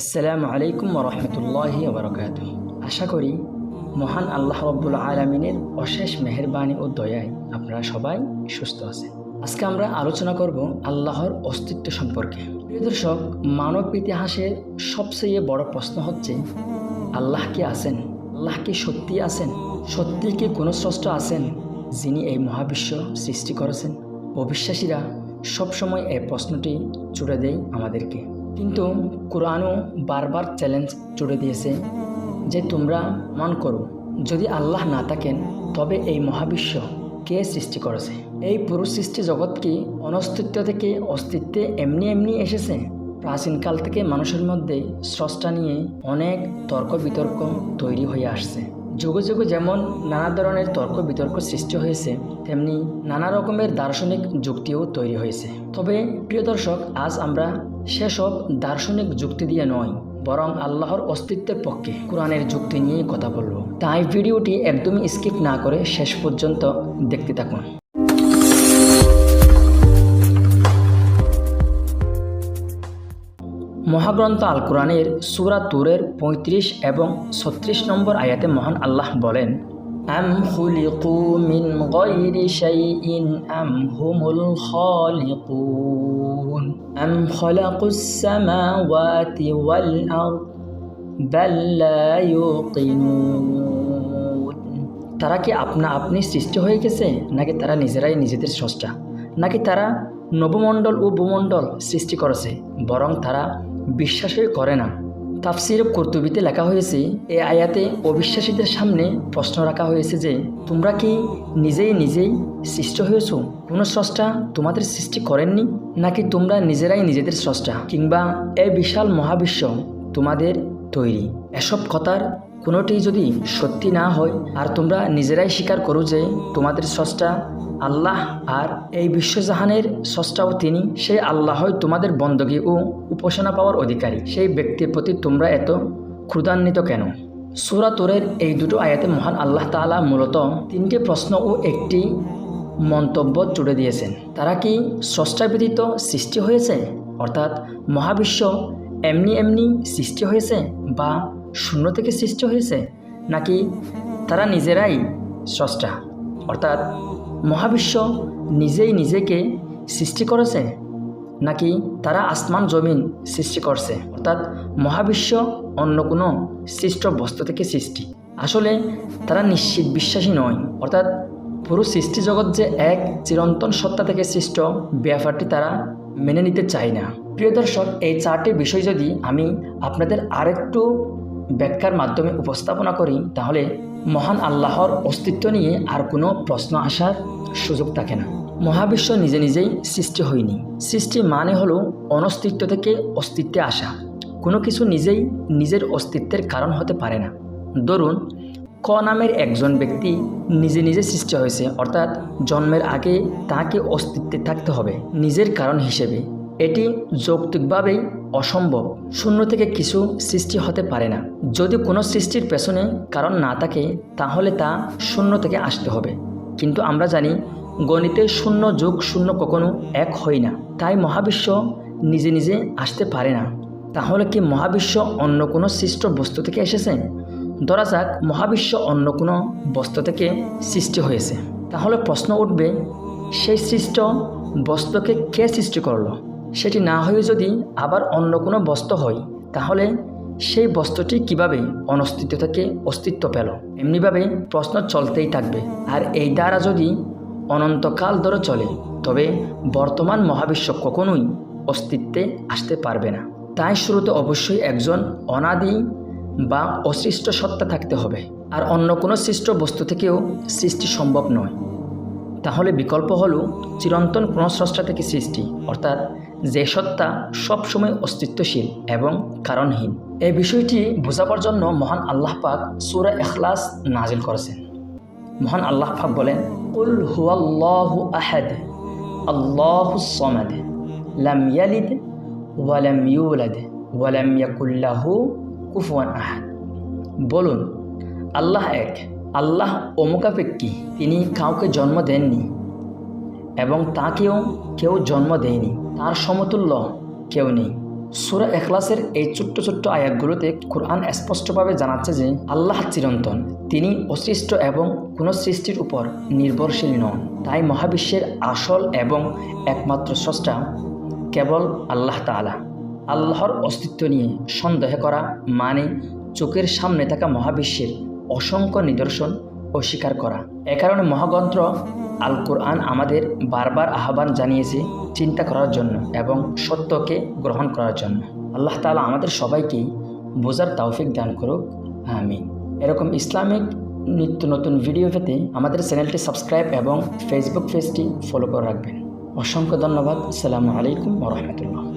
আসসালামু আলাইকুম রহমতুল্লাহি বরকাত আশা করি মহান আল্লাহ রব্বুল আলমিনের অশেষ মেহরবানি ও দয়ায় আপনারা সবাই সুস্থ আছেন। আজকে আমরা আলোচনা করব আল্লাহর অস্তিত্ব সম্পর্কে। প্রিয় দর্শক, মানব ইতিহাসের সবচেয়ে বড় প্রশ্ন হচ্ছে, আল্লাহ কি আছেন? আল্লাহ কি সত্যি আছেন? সত্যি কি কোনো স্রষ্টা আছেন যিনি এই মহাবিশ্ব সৃষ্টি করেছেন? অবিশ্বাসীরা সবসময় এই প্রশ্নটি জুড়ে দেয় আমাদেরকে। কিন্তু কোরআনও বারবার চ্যালেঞ্জ জুড়ে দিয়েছে যে তোমরা মান করো। যদি আল্লাহ না থাকেন, তবে এই মহাবিশ্ব কে সৃষ্টি করেছে? এই পুরুষ সৃষ্টি জগৎ কি অনস্তিত্ব থেকে অস্তিত্বে এমনি এমনি এসেছে? প্রাচীনকাল থেকে মানুষের মধ্যে স্রষ্টা নিয়ে অনেক তর্ক বিতর্ক তৈরি হয়ে আসছে। যুগে যুগে যেমন নানা ধরনের তর্ক বিতর্ক সৃষ্টি হয়েছে, তেমনি নানা রকমের দার্শনিক যুক্তিও তৈরি হয়েছে। তবে প্রিয় দর্শক, আজ আমরা সেসব দার্শনিক যুক্তি দিয়ে নয়, বরং আল্লাহর অস্তিত্বের পক্ষে কোরআনের যুক্তি নিয়ে কথা বলব। তাই ভিডিওটি একদমই স্কিপ না করে শেষ পর্যন্ত দেখতে থাকুন। মহাগ্রন্থ আল কোরআনের সুরা তুরের পঁয়ত্রিশ এবং ছত্রিশ নম্বর আয়াতে মহান আল্লাহ বলেন খুলিকু মিন গায়রি শাইইন আম হুমুল খালিকুন আম খালাকুস সামাওয়াতি ওয়াল আরদ বাল লা ইউকিনুন তারা কি আপনা আপনি সৃষ্টি হয়ে গেছে? নাকি তারা নিজেরাই নিজেদের স্রষ্টা? নাকি তারা নবমণ্ডল ও ভূমণ্ডল সৃষ্টি করেছে? বরং তারা বিশ্বাসই করে না। তাফসির কর্তুবিতে লেখা হয়েছে, এ আয়াতে অবিশ্বাসীদের সামনে প্রশ্ন রাখা হয়েছে যে, তোমরা কি নিজেই নিজেই সৃষ্ট হয়েছ? কোনো স্রষ্টা তোমাদের সৃষ্টি করেননি? নাকি তোমরা নিজেরাই নিজেদের স্রষ্টা? কিংবা এ বিশাল মহাবিশ্ব তোমাদের তৈরি? এসব কথার কোনোটি যদি সত্যি না হয়, আর তোমরা নিজেরাই স্বীকার করো যে তোমাদের স্রষ্টা আল্লাহ, আর এই বিশ্বজাহানের স্রষ্টাও তিনি, সেই আল্লাহই তোমাদের বন্দগী ও উপাসনা পাওয়ার অধিকারী। সেই ব্যক্তির প্রতি তোমরা এত ক্ষুদান্বিত কেন? সুরা তোরের এই দুটো আয়াতে মহান আল্লাহ তাআলা মূলত তিনটি প্রশ্ন ও একটি মন্তব্য জুড়ে দিয়েছেন। তারা কি স্রষ্টা ব্যতীত সৃষ্টি হয়েছে? অর্থাৎ মহাবিশ্ব এমনি এমনি সৃষ্টি হয়েছে বা শূন্য থেকে সৃষ্টি হয়েছে? নাকি তারা নিজেরাই স্রষ্টা? অর্থাৎ মহাবিশ্ব নিজেই নিজেকে সৃষ্টি করেছে? নাকি তারা আসমান, জমিন সৃষ্টি করছে? অর্থাৎ মহাবিশ্ব অন্য কোনো সৃষ্ট বস্তু থেকে সৃষ্টি। আসলে তারা নিশ্চিত বিশ্বাসী নয়। অর্থাৎ পুরো সৃষ্টি জগৎ যে এক চিরন্তন সত্তা থেকে সৃষ্ট, ব্যাপারটি তারা মেনে নিতে চায় না। প্রিয় দর্শক, এই চারটি বিষয় যদি আমি আপনাদের আরেকটু ব্যাখ্যার মাধ্যমে উপস্থাপনা করি, তাহলে মহান আল্লাহর অস্তিত্ব নিয়ে আর কোনো প্রশ্ন আসার সুযোগ থাকে না। মহাবিশ্ব নিজে নিজেই সৃষ্টি হয়নি। সৃষ্টি মানে হলো অনস্তিত্ব থেকে অস্তিত্বে আসা। কোনো কিছু নিজেই নিজের অস্তিত্বের কারণ হতে পারে না। ধরুন, ক নামের একজন ব্যক্তি নিজে নিজে সৃষ্টি হয়েছে, অর্থাৎ জন্মের আগে তাকে অস্তিত্বে থাকতে হবে, নিজের কারণ হিসেবে। এটি যৌক্তিকভাবেই অসম্ভব। শূন্য থেকে কিছু সৃষ্টি হতে পারে না। যদি কোনো সৃষ্টির পেছনে কারণ না থাকে, তাহলে তা শূন্য থেকে আসতে হবে। কিন্তু আমরা জানি, গণিতে শূন্য যোগ শূন্য কখনো এক হয় না। তাই মহাবিশ্ব নিজে নিজে আসতে পারে না। তাহলে কি মহাবিশ্ব অন্য কোনো সৃষ্ট বস্তু থেকে এসেছে? ধরা যাক, মহাবিশ্ব অন্য কোনো বস্তু থেকে সৃষ্টি হয়েছে। তাহলে প্রশ্ন উঠবে, সেই সৃষ্ট বস্তুকে কে সৃষ্টি করল? সেটি না হয়ে যদি আবার অন্য কোনো বস্তু হয়, তাহলে সেই বস্তুটি কীভাবে অনস্তিত্ব থেকে অস্তিত্ব পেল? এমনিভাবে প্রশ্ন চলতেই থাকবে। আর এই দ্বারা যদি অনন্তকাল ধরে চলে, তবে বর্তমান মহাবিশ্ব কখনোই অস্তিত্বে আসতে পারবে না। তাই শুরুতে অবশ্যই একজন অনাদি বা অসৃষ্ট সত্তা থাকতে হবে। আর অন্য কোনো সৃষ্ট বস্তু থেকেও সৃষ্টি সম্ভব নয়। তাহলে বিকল্প হলো চিরন্তন কোনো স্রষ্টা থেকে সৃষ্টি, অর্থাৎ যে সত্তা সবসময় অস্তিত্বশীল এবং কারণহীন। এই বিষয়টি বোঝাবার জন্য মহান আল্লাহ পাক সুরা এখলাস নাজিল করেছেন। মহান আল্লাহ পাক বলেন উল হুয়াল্লাহু আহাদ, আল্লাহু সমাদ, লাম ইয়ালিদ ওয়ালাম ইউলাদ ওয়ালাম ইয়াকুল্লাহু কুফুয়ান আহাদ। বলুন, আল্লাহ এক, আল্লাহ অমুকাপেক্ষী, তিনি কাউকে জন্ম দেননি এবং তাকেও কেউ জন্ম দেয়নি। তার সমতুল্য কেউ নেই। সুরা এখলাসের এই ছোট্ট ছোট্ট আয়াতগুলোতে কোরআন স্পষ্টভাবে জানাচ্ছে যে, আল্লাহ চিরন্তন। তিনি অসৃষ্ট এবং কোনো সৃষ্টির উপর নির্ভরশীল নন। তাই মহাবিশ্বের আসল এবং একমাত্র স্রষ্টা কেবল আল্লাহ তাআলা। আল্লাহর অস্তিত্ব নিয়ে সন্দেহ করা মানে চোখের সামনে থাকা মহাবিশ্বের অসংখ্য নিদর্শন অস্বীকার করা। এ কারণে মহাগ্রন্থ আল কোরআন আমাদের বারবার আহ্বান জানিয়েছে চিন্তা করার জন্য এবং সত্যকে গ্রহণ করার জন্য। আল্লাহ তালা আমাদের সবাইকেই বোঝার তৌফিক দান করুক। আমি এরকম ইসলামিক নিত্য নতুন ভিডিও পেতে আমাদের চ্যানেলটি সাবস্ক্রাইব এবং ফেসবুক পেজটি ফলো করে রাখবেন। অসংখ্য ধন্যবাদ। আসসালামু আলাইকুম রহমতুল্লাহ।